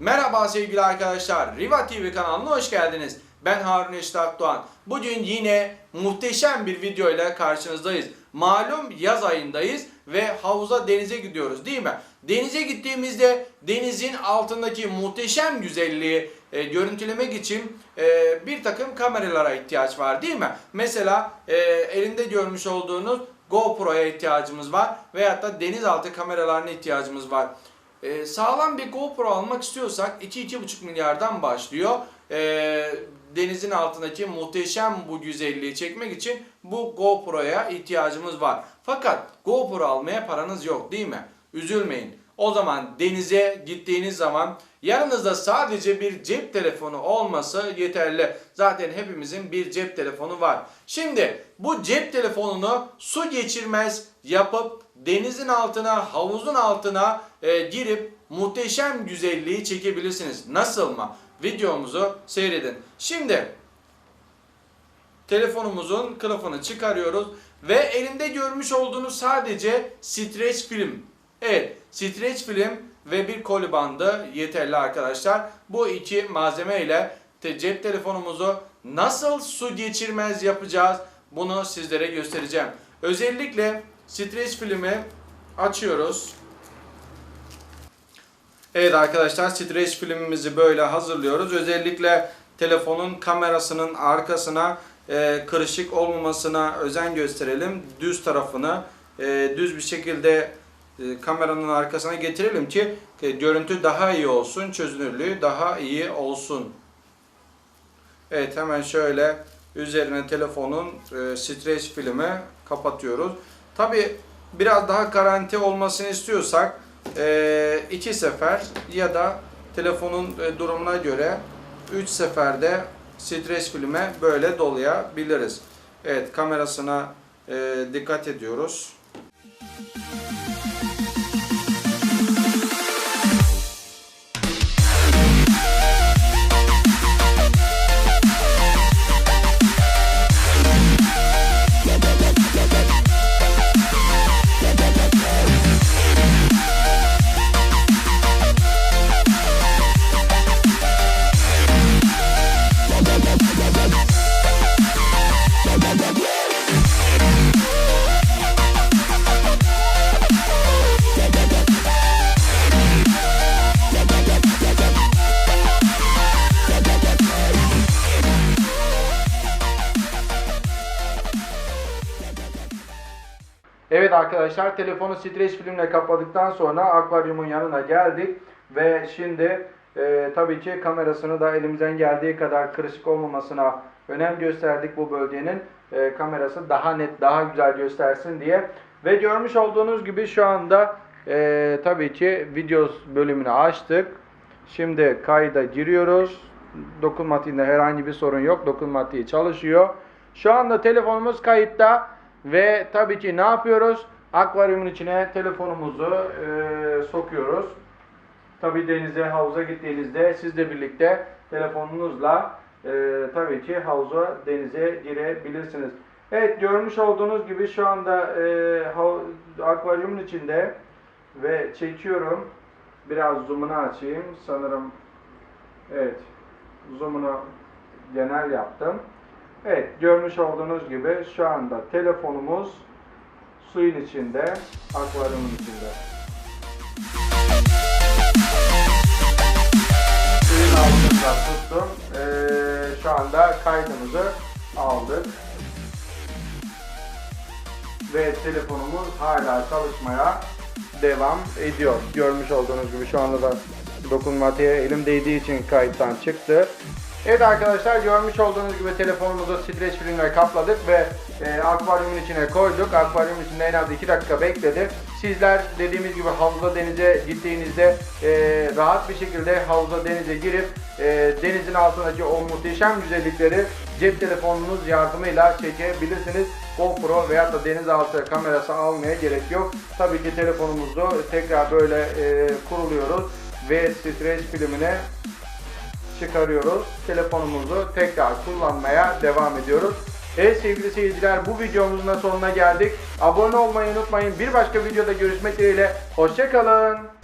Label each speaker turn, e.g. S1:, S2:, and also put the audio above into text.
S1: Merhaba sevgili arkadaşlar. Riva TV kanalına hoş geldiniz. Ben Harun Eşit Akdoğan. Bugün yine muhteşem bir video ile karşınızdayız. Malum yaz ayındayız ve havuza denize gidiyoruz değil mi? Denize gittiğimizde denizin altındaki muhteşem güzelliği e, görüntülemek için e, bir takım kameralara ihtiyaç var değil mi? Mesela e, elinde görmüş olduğunuz GoPro'ya ihtiyacımız var veyahut da denizaltı kameralarına ihtiyacımız var. Ee, sağlam bir GoPro almak istiyorsak 2-2,5 milyardan başlıyor. Ee, denizin altındaki muhteşem bu güzelliği çekmek için bu GoPro'ya ihtiyacımız var. Fakat GoPro almaya paranız yok değil mi? Üzülmeyin. O zaman denize gittiğiniz zaman yanınızda sadece bir cep telefonu olması yeterli. Zaten hepimizin bir cep telefonu var. Şimdi bu cep telefonunu su geçirmez yapıp denizin altına, havuzun altına e, girip muhteşem güzelliği çekebilirsiniz. Nasıl mı? Videomuzu seyredin. Şimdi telefonumuzun kılıfını çıkarıyoruz ve elinde görmüş olduğunuz sadece streç film. Evet, streç film ve bir koli bandı yeterli arkadaşlar. Bu iki malzeme ile te- cep telefonumuzu nasıl su geçirmez yapacağız bunu sizlere göstereceğim. Özellikle streç filmi açıyoruz. Evet arkadaşlar streç filmimizi böyle hazırlıyoruz. Özellikle telefonun kamerasının arkasına e, kırışık olmamasına özen gösterelim. Düz tarafını e, düz bir şekilde e, kameranın arkasına getirelim ki e, görüntü daha iyi olsun, çözünürlüğü daha iyi olsun. Evet hemen şöyle üzerine telefonun e, streç filmi kapatıyoruz. Tabi biraz daha garanti olmasını istiyorsak e, iki sefer ya da telefonun e, durumuna göre üç seferde streç filme böyle dolayabiliriz. Evet kamerasına e, dikkat ediyoruz. Evet arkadaşlar telefonu streç filmle kapladıktan sonra akvaryumun yanına geldik. Ve şimdi e, tabii ki kamerasını da elimizden geldiği kadar kırışık olmamasına önem gösterdik bu bölgenin. E, kamerası daha net daha güzel göstersin diye. Ve görmüş olduğunuz gibi şu anda e, tabii ki video bölümünü açtık. Şimdi kayda giriyoruz. Dokunmatiğinde herhangi bir sorun yok. Dokunmatiği çalışıyor. Şu anda telefonumuz kayıtta ve tabii ki ne yapıyoruz? Akvaryumun içine telefonumuzu e, sokuyoruz. Tabii denize, havuza gittiğinizde siz de birlikte telefonunuzla e, tabii ki havuza, denize girebilirsiniz. Evet görmüş olduğunuz gibi şu anda e, akvaryumun içinde ve çekiyorum. Biraz zoom'unu açayım. Sanırım evet zoom'unu genel yaptım. Evet görmüş olduğunuz gibi şu anda telefonumuz suyun içinde, akvaryumun içinde. Suyun altında tuttum. Ee, şu anda kaydımızı aldık. Ve telefonumuz hala çalışmaya devam ediyor. Görmüş olduğunuz gibi şu anda da dokunmatiğe elim değdiği için kayıttan çıktı. Evet arkadaşlar görmüş olduğunuz gibi telefonumuzu streç filmle kapladık ve e, akvaryumun içine koyduk. Akvaryumun içinde en az 2 dakika bekledi. Sizler dediğimiz gibi havuza denize gittiğinizde e, rahat bir şekilde havuza denize girip e, denizin altındaki o muhteşem güzellikleri cep telefonunuz yardımıyla çekebilirsiniz. GoPro veya da denizaltı kamerası almaya gerek yok. Tabii ki telefonumuzu tekrar böyle e, kuruluyoruz ve streç filmine çıkarıyoruz. Telefonumuzu tekrar kullanmaya devam ediyoruz. Evet sevgili seyirciler bu videomuzun da sonuna geldik. Abone olmayı unutmayın. Bir başka videoda görüşmek dileğiyle. Hoşçakalın.